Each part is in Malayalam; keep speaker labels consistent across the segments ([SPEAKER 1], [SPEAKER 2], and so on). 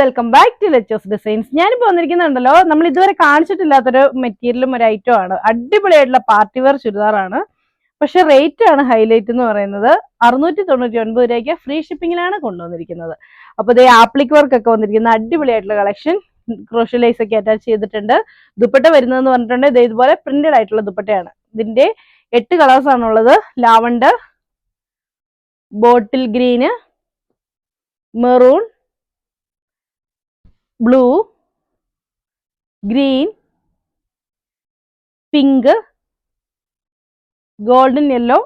[SPEAKER 1] Welcome back to Lechers designs ഞാനിപ്പോൾ വന്നിരിക്കുന്നുണ്ടല്ലോ നമ്മൾ ഇതുവരെ കാണിച്ചിട്ടില്ലാത്തൊരു മെറ്റീരിയലും ഒരു ഐറ്റം ആണ്. അടിപൊളിയായിട്ടുള്ള പാർട്ടി വെയർ ചുരിദാറാണ്. പക്ഷെ റേറ്റ് ആണ് ഹൈലൈറ്റ് എന്ന് പറയുന്നത് അറുന്നൂറ്റി തൊണ്ണൂറ്റി ഒൻപത് രൂപയ്ക്ക് ഫ്രീ ഷിപ്പിങ്ങിലാണ് കൊണ്ടുവന്നിരിക്കുന്നത്. അപ്പോൾ ഇതേ ആപ്ലിക് വർക്ക് ഒക്കെ വന്നിരിക്കുന്ന അടിപൊളിയായിട്ടുള്ള കളക്ഷൻ ക്രോഷ്യലൈസ് ഒക്കെ അറ്റാച്ച് ചെയ്തിട്ടുണ്ട്. ദുപ്പട്ട വരുന്നതെന്ന് പറഞ്ഞിട്ടുണ്ട്. ഇത് ഇതുപോലെ പ്രിന്റഡ് ആയിട്ടുള്ള ദുപ്പട്ടയാണ്. ഇതിന്റെ എട്ട് കളേഴ്സ് ആണുള്ളത്. Lavender bottle green maroon blue green pink golden yellow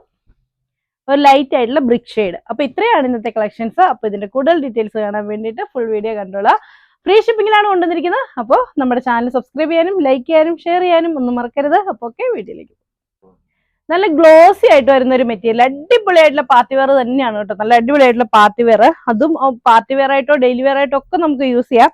[SPEAKER 1] ഒരു ലൈറ്റ് ആയിട്ടുള്ള ബ്രിക് ഷെയ്ഡ് അപ്പൊ ഇത്രയാണ് ഇന്നത്തെ കളക്ഷൻസ് അപ്പൊ ഇതിന്റെ കൂടുതൽ ഡീറ്റെയിൽസ് കാണാൻ വേണ്ടിയിട്ട് ഫുൾ വീഡിയോ കണ്ടോളാം. ഫ്രീ ഷിപ്പിംഗിലാണ് കൊണ്ടുവന്നിരിക്കുന്നത്. അപ്പോൾ നമ്മുടെ ചാനൽ സബ്സ്ക്രൈബ് ചെയ്യാനും ലൈക്ക് ചെയ്യാനും ഷെയർ ചെയ്യാനും ഒന്നും മറക്കരുത്. അപ്പോൾ ഒക്കെ വീഡിയോയിലേക്ക് നല്ല ഗ്ലോസി ആയിട്ട് വരുന്ന ഒരു മെറ്റീരിയൽ അടിപൊളിയായിട്ടുള്ള പാർട്ടി വെയർ തന്നെയാണ് കേട്ടോ. നല്ല അടിപൊളിയായിട്ടുള്ള പാർട്ടി വെയർ അതും പാർട്ടി വെയർ ആയിട്ടോ ഡെയിലി വെയർ ആയിട്ടോ ഒക്കെ നമുക്ക് യൂസ് ചെയ്യാം.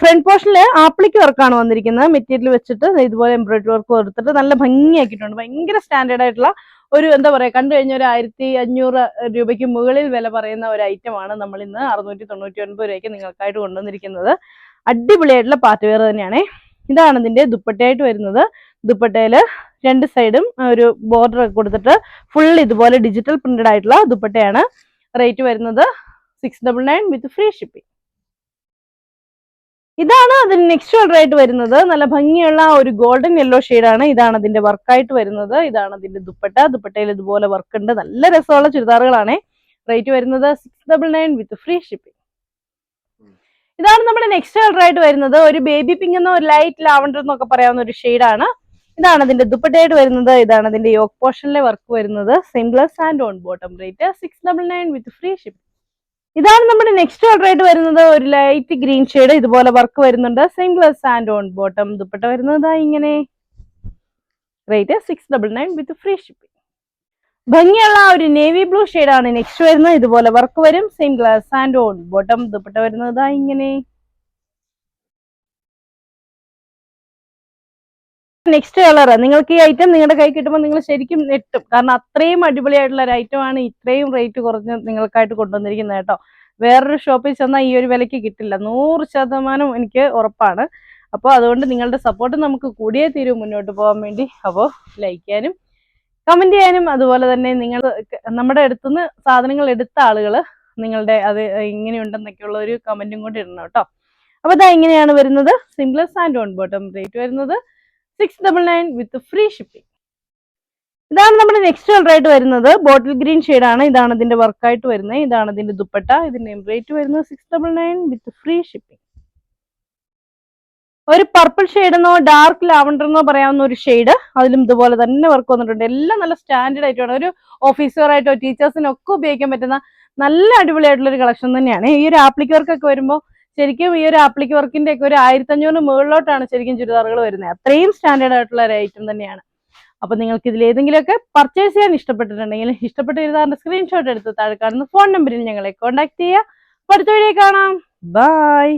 [SPEAKER 1] ഫ്രണ്ട് പോർഷനിൽ ആപ്ലിക്ക് വർക്കാണ് വന്നിരിക്കുന്നത്. മെറ്റീരിയൽ വെച്ചിട്ട് ഇതുപോലെ എംബ്രോയിഡറി വർക്ക് കൊടുത്തിട്ട് നല്ല ഭംഗിയാക്കിയിട്ടുണ്ട്. ഭയങ്കര സ്റ്റാൻഡേർഡ് ആയിട്ടുള്ള ഒരു എന്താ പറയാ കണ്ടു കഴിഞ്ഞ ഒരു ആയിരത്തി അഞ്ഞൂറ് രൂപയ്ക്ക് മുകളിൽ വില പറയുന്ന ഒരു ഐറ്റം ആണ് നമ്മൾ ഇന്ന് അറുന്നൂറ്റി തൊണ്ണൂറ്റി ഒൻപത് രൂപയ്ക്ക് നിങ്ങൾക്കായിട്ട് കൊണ്ടുവന്നിരിക്കുന്നത്. അടിപൊളിയായിട്ടുള്ള പാർട്ടി വെയർ തന്നെയാണ്. ഇതാണ് ഇതിന്റെ ദുപ്പട്ടയായിട്ട് വരുന്നത്. ദുപ്പട്ടയിൽ രണ്ട് സൈഡും ഒരു ബോർഡർ കൊടുത്തിട്ട് ഫുൾ ഇതുപോലെ ഡിജിറ്റൽ പ്രിന്റഡ് ആയിട്ടുള്ള ദുപ്പട്ടയാണ് റേറ്റ് വരുന്നത്. Six double nine with free shipping ഇതാണ് അതിന് നെക്സ്റ്റ് ഓർഡർ ആയിട്ട് വരുന്നത്. നല്ല ഭംഗിയുള്ള ഒരു ഗോൾഡൻ യെല്ലോ ആണ് ഇതാണ് അതിന്റെ വർക്കായിട്ട് വരുന്നത്. ഇതാണ് അതിന്റെ ദുപ്പട്ട. ദുപ്പട്ടയിൽ ഇതുപോലെ വർക്ക് ഉണ്ട്. നല്ല രസമുള്ള ചുരിദാറുകളാണ് റേറ്റ് വരുന്നത് six double nine with free shipping ഇതാണ് നമ്മുടെ നെക്സ്റ്റ് കളർ ആയിട്ട് വരുന്നത്. ഒരു ബേബി പിങ്ക് എന്ന ഒരു ലൈറ്റ് ലാവണ്ടർ എന്നൊക്കെ പറയാവുന്ന ഒരു ആണ്. ഇതാണ് അതിന്റെ ദുപ്പട്ടയായിട്ട് വരുന്നത്. ഇതാണ് അതിന്റെ യോക്ക് പോർഷനിലെ വർക്ക് വരുന്നത്. Singles and on bottom rate six double nine with free shipping ഇതാണ് നമ്മുടെ നെക്സ്റ്റ് ഓർഡർ ആയിട്ട് വരുന്നത് ഒരു ലൈറ്റ് ഗ്രീൻ ഷെയ്ഡ് ഇതുപോലെ വർക്ക് വരുന്നുണ്ട്. Same glass and on bottom dupatta വരുന്നത് ഇങ്ങനെ. Rate six double nine with free shipping ഭംഗിയുള്ള ഒരു നേവി ബ്ലൂ ഷെയ്ഡാണ് നെക്സ്റ്റ് വരുന്നത്. ഇതുപോലെ വർക്ക് വരും. Same glass and on bottom dupatta വരുന്നത് ഇങ്ങനെ. നെക്സ്റ്റ് കളർ നിങ്ങൾക്ക് ഈ ഐറ്റം നിങ്ങളുടെ കൈ കിട്ടുമ്പോൾ നിങ്ങൾ ശരിക്കും നെട്ടും. കാരണം അത്രയും അടിപൊളിയായിട്ടുള്ള ഒരു ഐറ്റം ആണ് ഇത്രയും റേറ്റ് കുറഞ്ഞ് നിങ്ങൾക്കായിട്ട് കൊണ്ടുവന്നിരിക്കുന്നത് കേട്ടോ. വേറൊരു ഷോപ്പിൽ ചെന്നാൽ ഈ ഒരു വിലയ്ക്ക് കിട്ടില്ല. നൂറ് ശതമാനം എനിക്ക് ഉറപ്പാണ്. അപ്പോൾ അതുകൊണ്ട് നിങ്ങളുടെ സപ്പോർട്ട് നമുക്ക് കൂടിയേ തീരും മുന്നോട്ട് പോകാൻ വേണ്ടി. അപ്പോൾ ലൈക്ക് ചെയ്യാനും കമന്റ് ചെയ്യാനും അതുപോലെ തന്നെ നിങ്ങൾ നമ്മുടെ അടുത്തുനിന്ന് സാധനങ്ങൾ എടുത്ത ആളുകൾ നിങ്ങളുടെ അത് ഇങ്ങനെയുണ്ടെന്നൊക്കെയുള്ള ഒരു കമന്റും കൂടി ഇടണം കേട്ടോ. അപ്പോൾ ഇതാ ഇങ്ങനെയാണ് വരുന്നത്. Simples and on bottom rate വരുന്നത്. Six double nine with free shipping ഇതാണ് നമ്മുടെ നെക്സ്റ്റ് കളർ ആയിട്ട് വരുന്നത്. ബോട്ടിൽ ഗ്രീൻ ആണ്. ഇതാണ് ഇതിന്റെ വർക്കായിട്ട് വരുന്നത്. ഇതാണ് ഇതിന്റെ ദുപ്പട്ട. ഇതിന്റെ റേറ്റ് വരുന്നത് six double nine with free shipping ഒരു പർപ്പിൾ ഷെയ്ഡ് എന്നോ ഡാർക്ക് ലാവണ്ടർ എന്നോ പറയാവുന്ന ഒരു ഷെയ്ഡ് അതിലും ഇതുപോലെ തന്നെ വർക്ക് വന്നിട്ടുണ്ട്. എല്ലാം നല്ല സ്റ്റാൻഡേർഡ് ആയിട്ടാണ് ഒരു ഓഫീസറായിട്ടോ ടീച്ചേഴ്സിനൊക്കെ ഉപയോഗിക്കാൻ പറ്റുന്ന നല്ല അടിപൊളിയായിട്ടുള്ള ഒരു കളക്ഷൻ തന്നെയാണ്. ഈ ഒരു ആപ്ലിക്കർക്കൊക്കെ വരുമ്പോൾ ശരിക്കും ഈ ഒരു ആപ്ലിക് വർക്കിന്റെ ഒക്കെ ഒരു ആയിരത്തഞ്ഞൂറ് മുകളിലോട്ടാണ് ശരിക്കും ചുരിദാറുകൾ വരുന്നത്. അത്രയും സ്റ്റാൻഡേർഡ് ആയിട്ടുള്ള ഒരു ഐറ്റം തന്നെയാണ്. അപ്പൊ നിങ്ങൾക്ക് ഇതിൽ ഏതെങ്കിലുമൊക്കെ പർച്ചേസ് ചെയ്യാൻ ഇഷ്ടപ്പെട്ടിട്ടുണ്ടെങ്കിൽ ഇഷ്ടപ്പെട്ട ചുരിദാറിന്റെ സ്ക്രീൻഷോട്ട് എടുത്ത് താഴെ കാണുന്ന ഫോൺ നമ്പറിൽ ഞങ്ങളെ കോൺടാക്ട് ചെയ്യുക. അടുത്ത വീഡിയോ കാണാം. ബൈ